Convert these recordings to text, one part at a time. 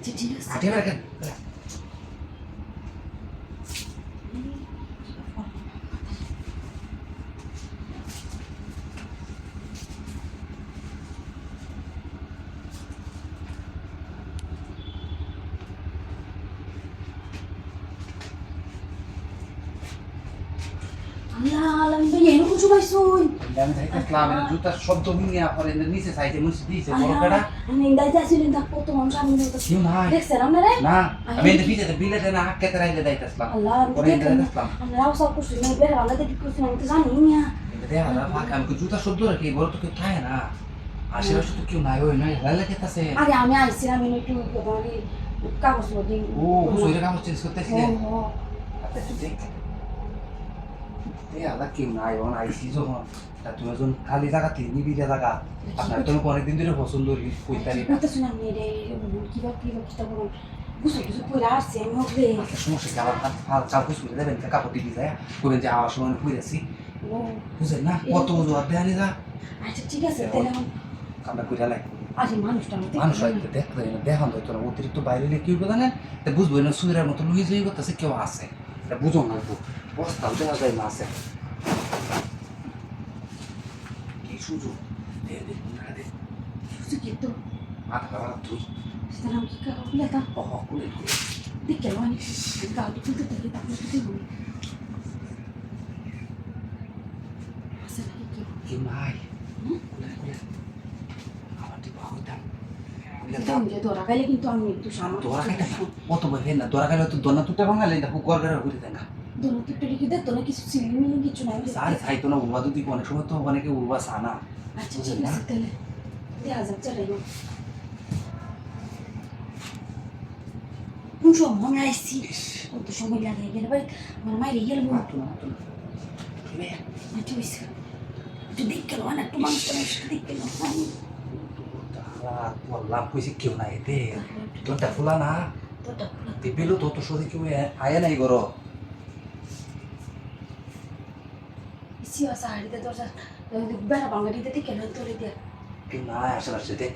আচ্ছা ঠিক আছে আটে রাখেন আল্লাহ আল্লাহ ভাই এনে কিছু পাইছুন আমি তাই দেখলাম এর জুতার শব্দ মিনিয়া পরে নিচে সাইডে মুছে দিয়েছে বড় কাটা আমি ইন্দাইতে আসিলেন তা কত মানুষ আমি কেউ নাই। দেখছেন আপনারা? না আমি এর ভিতরে বিলে দেন হাত কেটে রাইলে দাইতাছলাম আল্লাহ পরে দেখলাম আমরা আওসা করছি না বের আল্লাহ দেখি করছি আমি তো জানি না। দেয়া না ফাঁকা আমি জুতার শব্দ রাখি? বড় তো কেউ থাকে না। আশেপাশে তো কেউ নাই ওই নাই লাইলে কেতাছে আরে আমি আইছিলাম একটু কাগজ ও কাগজ চেঞ্জ এই নাই আইসি যখন। তা তুমি যখন খালি জায়গাতে নিবিড়ে জায়গা আপনার তোমাকে অনেকদিন ধরে পছন্দ কইতারি কইতা শুনাম নি রে কিবা কিবা কিতা বলুন বুঝো কিছু কইরা আসছে আমি হবে আচ্ছা সমস্যা কি আবার ফাল চাল কুচ করে দেবেন কাপড় টিপি যায়। কইবেন যে আওয়ার সময় কইরাছি বুঝেন না কত জবাব দেয়া নিলা আচ্ছা ঠিক আছে তাহলে আমি কামটা কইরা লাই। আরে মানুষটা মানুষ হয়তো দেখতে পারি না দেখান হয়তো না অতিরিক্ত বাইরে হলে কেউ কথা না বুঝব না সুইরার মতো লুই জুই করতেছে কেউ আছে। বুঝো না বস্তাও দেখা যায় আছে কি সুযোগ মাথা তুই কি কাকা ধরা খাইলে কিন্তু আমি একটু সামনে দোরা খাইতে কত বই না দোরা খাইলে তো দোনা তুটা ভাঙালে দেখো গড় গড় ঘুরে দেখা দোনো একটু রেখে দে তোরা কিছু সিলি কিছু নাই সার খাইতো না উড়বা যদি অনেক সময় তো অনেকে উড়বা সানা আচ্ছা ঠিক আছে তাহলে দেখা যাক চলে যাও কোন সময় আমি আইসি কত সময় লাগে গেলে ভাই? আমার মায়ের গেলে মাতো না মাতো না। আচ্ছা হয়েছে একটু দেখ গেল না একটু মানুষ টানুষ দেখ গেল লাভ কইছে কেউ নাই এতে তোরটা ফুলা না খোলা দিবিলো তো তো সরে কেউ আয় নাই গর বেড়া তোরে কেউ নাই আশেপাশে দে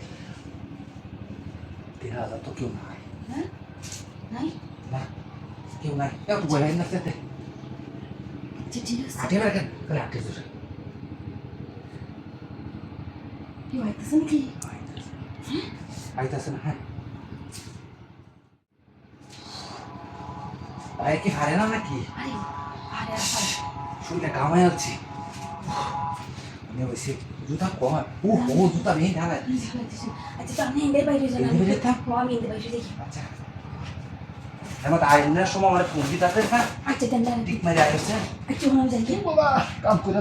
তিন হাজার তো কেউ নাই নাই না কেউ নাই একটু বলে না সেতে হাঁটে রাখেন তাহলে হাঁটে ধরে কি হইতেছে নাকি আইতাছে না হ্যাঁ। কি হারে না নাকি? শুনলে কামাই আছি বলছি জুতা কম ও ও জুতা নেই না আচ্ছা তো আমি এদের বাইরে যাই বাইরে থাক? আমি এদের বাইরে দেখি আচ্ছা। এমন আইনের সময় আমার ফোন দিতে হ্যাঁ। আচ্ছা ঠিক মারি আইছে আচ্ছা যাই। বাবা কাম করে